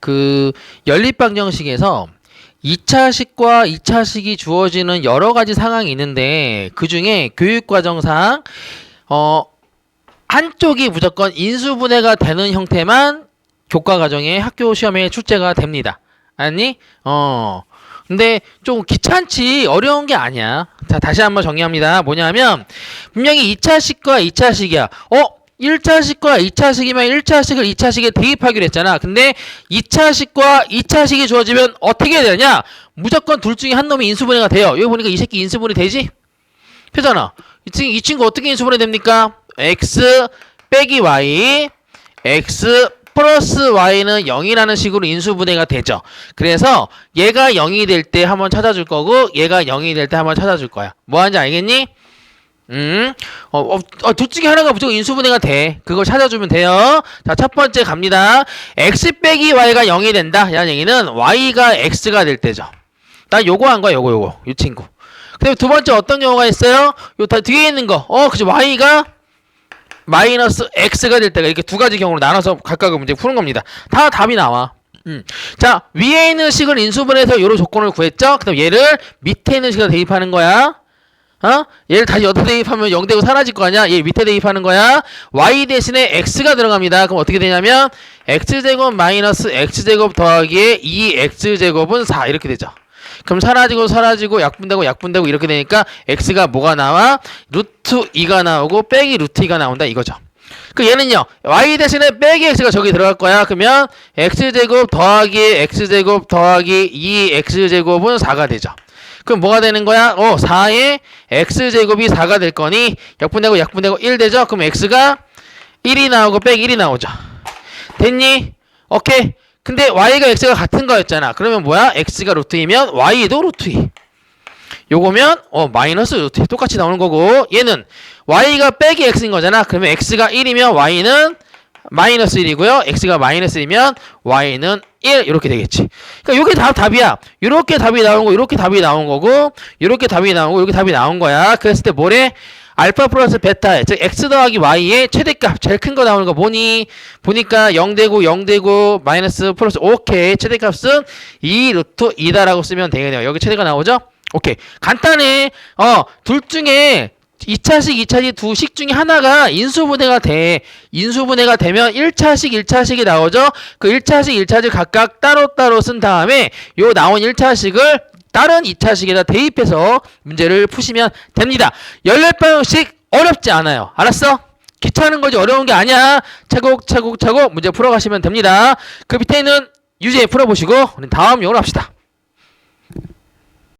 그 연립방 정식에서 2차식과 2차식이 주어지는 여러 가지 상황이 있는데 그 중에 교육과정상 어 한쪽이 무조건 인수분해가 되는 형태만 교과과정에 학교 시험에 출제가 됩니다. 아니? 어. 근데 좀 귀찮지 어려운 게 아니야. 자, 다시 한번 정리합니다. 뭐냐면 분명히 2차식과 2차식이야. 어? 1차식과 2차식이면 1차식을 2차식에 대입하기로 했잖아. 근데 2차식과 2차식이 주어지면 어떻게 되냐? 무조건 둘 중에 한 놈이 인수분해가 돼요. 여기 보니까 이 새끼 인수분해 되지? 표잖아. 이 친구, 이 친구 어떻게 인수분해 됩니까? x 빼기 y x 플러스 y는 0이라는 식으로 인수분해가 되죠. 그래서 얘가 0이 될 때 한번 찾아줄 거고 얘가 0이 될 때 한번 찾아줄 거야. 뭐 하는지 알겠니? 음, 어, 어, 어, 둘 중에 하나가 무조건 인수분해가 돼. 그걸 찾아주면 돼요. 자, 첫 번째 갑니다. x 빼기 y가 0이 된다. 이런 얘기는 y가 x가 될 때죠. 나 요거 한 거야, 요거, 요거. 이 친구. 그다음에 두 번째 어떤 경우가 있어요? 요 다 뒤에 있는 거. 어, 그죠. y가 마이너스 x가 될 때가 이렇게 두 가지 경우로 나눠서 각각 문제 푸는 겁니다. 다 답이 나와. 음. 자, 위에 있는 식을 인수분해서 요런 조건을 구했죠? 그다음 얘를 밑에 있는 식을 대입하는 거야. 어? 얘를 다시 여기다 대입하면 0 되고 사라질 거 아니야? 얘 밑에 대입하는 거야. y 대신에 x가 들어갑니다. 그럼 어떻게 되냐면 x제곱 마이너스 x제곱 더하기에 2x제곱은 4 이렇게 되죠. 그럼 사라지고 사라지고 약분되고 약분되고 이렇게 되니까 x가 뭐가 나와? 루트 2가 나오고 빼기 루트 2가 나온다 이거죠. 그 얘는요 y 대신에 빼기 x가 저기 들어갈 거야 그러면 x제곱 더하기 x제곱 더하기 2x제곱은 4가 되죠 그럼 뭐가 되는 거야? 어 4에 x제곱이 4가 될 거니 약분되고 약분되고 1 되죠? 그럼 x가 1이 나오고 빼기 1이 나오죠. 됐니? 오케이. 근데 y가 x가 같은 거였잖아. 그러면 뭐야? x가 루트이면 y도 루트 2 요거면 어 마이너스 루트 2 똑같이 나오는 거고 얘는 y가 빼기 x인 거잖아. 그러면 x가 1이면 y는 마이너스 1이고요. x가 마이너스 1이면 y는 1 이렇게 되겠지. 그러니까 요게 다 답이야. 요렇게 답이 나온 거 요렇게 답이 나온 거고 요렇게 답이 나오고 요렇게 답이 나온 거야. 그랬을 때 뭐래? 알파 플러스 베타에 즉 x 더하기 y의 최대값 제일 큰 거 나오는 거 보니? 보니까 0 되고 0 되고 마이너스 플러스 오케이. 최대값은 2 루트 2다라고 쓰면 되겠네요. 여기 최대가 나오죠? 오케이. 간단해 어 둘 중에 2차식, 2차식 두 식 중에 하나가 인수분해가 돼. 인수분해가 되면 1차식, 1차식이 나오죠. 그 1차식, 1차식 각각 따로따로 쓴 다음에 요 나온 1차식을 다른 2차식에다 대입해서 문제를 푸시면 됩니다. 연립방식 어렵지 않아요. 알았어? 귀찮은 거지 어려운 게 아니야. 차곡차곡차곡 문제 풀어가시면 됩니다. 그 밑에 있는 유제 풀어보시고 다음 용어로 합시다.